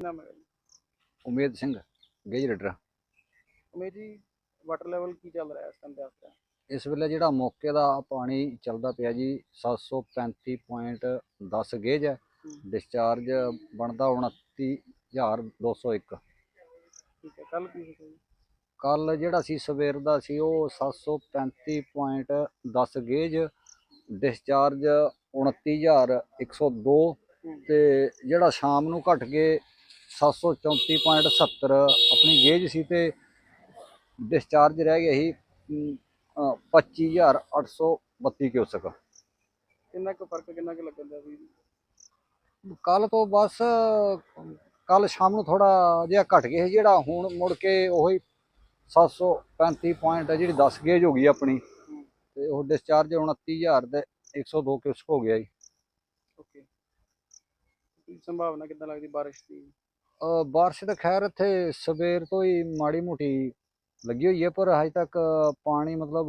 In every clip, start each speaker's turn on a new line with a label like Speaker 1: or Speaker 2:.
Speaker 1: ਨਾਮ ਹੈ?
Speaker 2: Umed Singh gauge reader.
Speaker 1: Umed ji water level ਕੀ ਚੱਲ ਰਿਹਾ ਇਸ ਟਾਈਮ ਦੇ ਆਸਤੇ
Speaker 2: ਇਸ ਵੇਲੇ ਜਿਹੜਾ ਮੌਕੇ ਦਾ ਪਾਣੀ ਚੱਲਦਾ ਪਿਆ ਜੀ 735.10 ਗੇਜ ਹੈ। ਡਿਸਚਾਰਜ ਬਣਦਾ 29201
Speaker 1: ਠੀਕ ਹੈ ਕੱਲ ਕੀ ਹੋਇਆ
Speaker 2: ਕੱਲ ਜਿਹੜਾ ਸੀ ਸਵੇਰ ਦਾ ਸੀ ਉਹ 735.10 ਗੇਜ। ਡਿਸਚਾਰਜ 29102 ਤੇ ਜਿਹੜਾ ਸ਼ਾਮ ਨੂੰ ਘਟ ਕੇ 734.70 ਆਪਣੀ ਗੇਜ ਸੀ ਤੇ ਡਿਸਚਾਰਜ ਰਹਿ ਗਿਆ ਸੀ ਅਮ, ਅ, 25832 ਕਿਊਸਕ।
Speaker 1: ਕਿੰਨਾ ਕੁ ਫ਼ਰਕ ਕਿੰਨਾ ਕੁ ਲੱਗਦਾ ਸੀ?
Speaker 2: ਕੱਲ ਤੋਂ ਬਸ ਕੱਲ ਸ਼ਾਮ ਨੂੰ ਥੋੜਾ ਜਿਹਾ ਘਟ ਗਿਆ ਜਿਹੜਾ ਹੁਣ ਮੁੜ ਕੇ ਉਹੀ 735 ਪੁਆਇੰਟ ਜਿਹੜੀ 10 ਗੇਜ ਹੋ ਗਈ ਆਪਣੀ। ਤੇ ਉਹ ਡਿਸਚਾਰਜ 29000 ਦੇ 102 ਕਿਊਸਕ ਹੋ ਗਿਆ ਜੀ।
Speaker 1: ਓਕੇ। ਸੰਭਾਵਨਾ ਕਿੱਦਾਂ ਲੱਗਦੀ ਬਾਰਿਸ਼ ਦੀ?
Speaker 2: ਬਾਰਿਸ਼ ਤਾਂ ਖੈਰ ਇੱਥੇ ਸਵੇਰ ਤੋਂ ਹੀ ਮਾੜੀ ਮੋਟੀ ਲੱਗੀ ਹੋਈ ਹੈ ਪਰ ਹਜੇ ਤੱਕ ਪਾਣੀ ਮਤਲਬ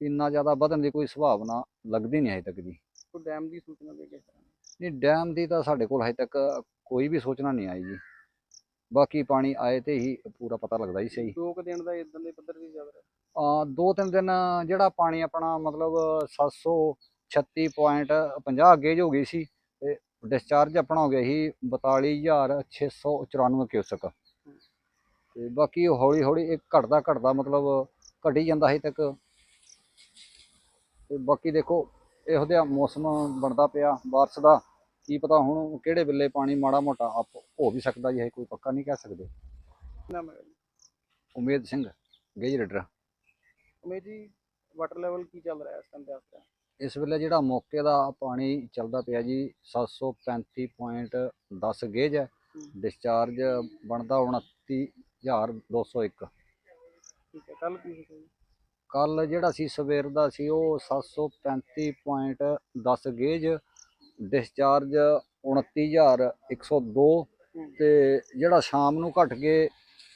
Speaker 2: ਇੰਨਾ ਜ਼ਿਆਦਾ ਵਧਣ ਦੀ ਕੋਈ ਸੰਭਾਵਨਾ ਲੱਗਦੀ ਨਹੀਂ ਹਜੇ ਤੱਕ ਜੀ।
Speaker 1: ਕੋਈ ਡੈਮ ਦੀ ਸੂਚਨਾ ਦੇ ਤਰ੍ਹਾਂ
Speaker 2: ਨਹੀਂ ਡੈਮ ਦੀ ਤਾਂ ਸਾਡੇ ਕੋਲ ਹਜੇ ਤੱਕ ਕੋਈ ਵੀ ਸੂਚਨਾ ਨਹੀਂ ਆਈ ਜੀ। ਬਾਕੀ ਪਾਣੀ ਆਏ ਤੇ ਹੀ ਪੂਰਾ ਪਤਾ ਲੱਗਦਾ ਜੀ ਸਹੀ।
Speaker 1: ਦੋ ਕੁ ਦਿਨ ਦਾ ਇਦਾਂ ਦੇ ਪੱਧਰ ਦੀ ਰਿਹਾ।
Speaker 2: ਆ ਦੋ ਤਿੰਨ ਦਿਨ ਜਿਹੜਾ ਪਾਣੀ ਆਪਣਾ ਮਤਲਬ 736.50 ਗੇਜ ਹੋ ਗਈ ਸੀ। ਤੇ ਡਿਸਚਾਰਜ ਆਪਣਾ ਹੋ ਗਿਆ ਸੀ 42694 ਕਿਊਸਕ ਤੇ ਬਾਕੀ ਹੌਲੀ ਹੌਲੀ ਇਹ ਘਟਦਾ ਘਟਦਾ ਮਤਲਬ ਘਟੀ ਜਾਂਦਾ ਸੀ ਤੱਕ। ਤੇ ਬਾਕੀ ਦੇਖੋ ਇਹੋ ਜਿਹਾ ਮੌਸਮ ਬਣਦਾ ਪਿਆ ਬਾਰਿਸ਼ ਦਾ। ਕੀ ਪਤਾ ਹੁਣ ਕਿਹੜੇ ਵੇਲੇ ਪਾਣੀ ਮਾੜਾ ਮੋਟਾ ਅਪ ਹੋ ਵੀ ਸਕਦਾ ਜੀ ਇਹ ਕੋਈ ਪੱਕਾ ਨਹੀਂ ਕਹਿ ਸਕਦੇ।
Speaker 1: ਹੈ?
Speaker 2: Umed Singh gauge reader.
Speaker 1: Umed ji water level ਕੀ ਚੱਲ ਰਿਹਾ ਇਸ ਟਾਈਮ ਦੇ ਆਸਤੇ
Speaker 2: ਇਸ ਵੇਲੇ ਜਿਹੜਾ ਮੌਕੇ ਦਾ ਪਾਣੀ ਚੱਲਦਾ ਪਿਆ ਜੀ 735.10 ਗੇਜ ਹੈ। ਡਿਸਚਾਰਜ ਬਣਦਾ 29201
Speaker 1: ਠੀਕ ਹੈ ਕੱਲ ਕੀ ਜੀ?
Speaker 2: ਕੱਲ ਜਿਹੜਾ ਸੀ ਸਵੇਰ ਦਾ ਸੀ ਉਹ 735.10 ਗੇਜ। ਡਿਸਚਾਰਜ 29102 ਤੇ ਜਿਹੜਾ ਸ਼ਾਮ ਨੂੰ ਘਟ ਕੇ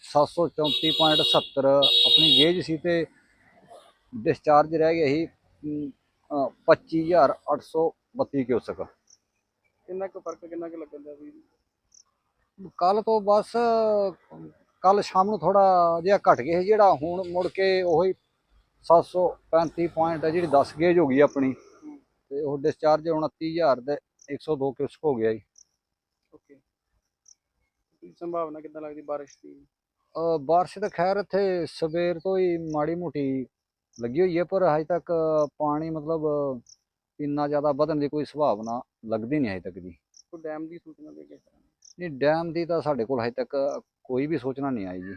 Speaker 2: 734.70 ਆਪਣੀ ਗੇਜ ਸੀ ਤੇ ਡਿਸਚਾਰਜ ਰਹਿ ਗਿਆ ਸੀ। 25832 ਕਿਊਸਕ।
Speaker 1: ਕਿੰਨਾ ਕੁ ਫ਼ਰਕ ਕਿੰਨਾ ਕੁ ਲੱਗਦਾ ਸੀ
Speaker 2: ਕੱਲ ਤੋਂ ਬਸ ਕੱਲ ਸ਼ਾਮ ਨੂੰ ਥੋੜਾ ਜਿਹਾ ਘਟ ਗਿਆ ਜਿਹੜਾ ਹੁਣ ਮੁੜ ਕੇ ਉਹੀ 735 ਪੁਆਇੰਟ ਜਿਹੜੀ 10 ਗੇਜ ਹੋ ਗਈ ਆਪਣੀ। ਤੇ ਉਹ ਡਿਸਚਾਰਜ 29000 ਦੇ 102 ਕਿਊਸਕ ਹੋ ਗਿਆ ਜੀ।
Speaker 1: ਓਕੇ। ਸੰਭਾਵਨਾ ਕਿੱਦਾਂ ਲੱਗਦੀ ਬਾਰਿਸ਼ ਦੀ?
Speaker 2: ਅ, ਬਾਰਿਸ਼ ਤਾਂ ਖੈਰ ਇੱਥੇ ਸਵੇਰ ਤੋਂ ਹੀ ਮਾੜੀ ਮੋਟੀ ਲੱਗੀ ਹੋਈ ਹੈ ਪਰ ਹਜੇ ਤੱਕ ਪਾਣੀ ਮਤਲਬ ਇੰਨਾ ਜ਼ਿਆਦਾ ਵਧਣ ਦੀ ਕੋਈ ਸੰਭਾਵਨਾ ਲੱਗਦੀ ਨਹੀਂ ਹਜੇ ਤੱਕ ਜੀ।
Speaker 1: ਕੋਈ ਡੈਮ ਦੀ ਸੂਚਨਾ ਦੇ ਤਰ੍ਹਾਂ
Speaker 2: ਨਹੀਂ ਡੈਮ ਦੀ ਤਾਂ ਸਾਡੇ ਕੋਲ ਹਜੇ ਤੱਕ ਕੋਈ ਵੀ ਸੂਚਨਾ ਨਹੀਂ ਆਈ ਜੀ।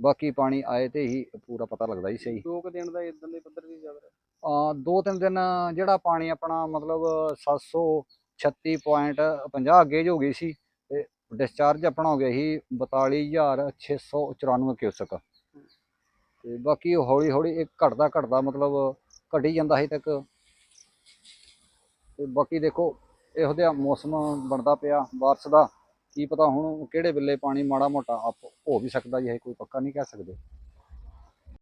Speaker 2: ਬਾਕੀ ਪਾਣੀ ਆਏ ਤੇ ਹੀ ਪੂਰਾ ਪਤਾ ਲੱਗਦਾ ਜੀ ਸਹੀ।
Speaker 1: ਦੋ ਕੁ ਦਿਨ ਦਾ ਇਦਾਂ ਦੇ ਪੱਧਰ ਦੀ ਰਿਹਾ।
Speaker 2: ਆ ਦੋ ਤਿੰਨ ਦਿਨ ਜਿਹੜਾ ਪਾਣੀ ਆਪਣਾ ਮਤਲਬ 736.50 ਗੇਜ ਹੋ ਗਈ ਸੀ ਤੇ ਡਿਸਚਾਰਜ ਆਪਣਾ ਹੋ ਗਿਆ ਸੀ 42694 ਕਿਊਸਕ। ਤੇ ਬਾਕੀ ਹੌਲੀ ਹੌਲੀ ਇਹ ਘਟਦਾ ਘਟਦਾ ਮਤਲਬ ਘਟੀ ਜਾਂਦਾ ਸੀ ਤੱਕ। ਤੇ ਬਾਕੀ ਦੇਖੋ, ਇਹੋ ਜਿਹਾ ਮੌਸਮ ਬਣਦਾ ਪਿਆ ਬਾਰਿਸ਼ ਦਾ। ਕੀ ਪਤਾ ਹੁਣ ਕਿਹੜੇ ਵੇਲੇ ਪਾਣੀ ਮਾੜਾ ਮੋਟਾ ਅਪ ਹੋ ਵੀ ਸਕਦਾ ਜੀ, ਇਹ ਕੋਈ ਪੱਕਾ ਨਹੀਂ ਕਹਿ ਸਕਦੇ।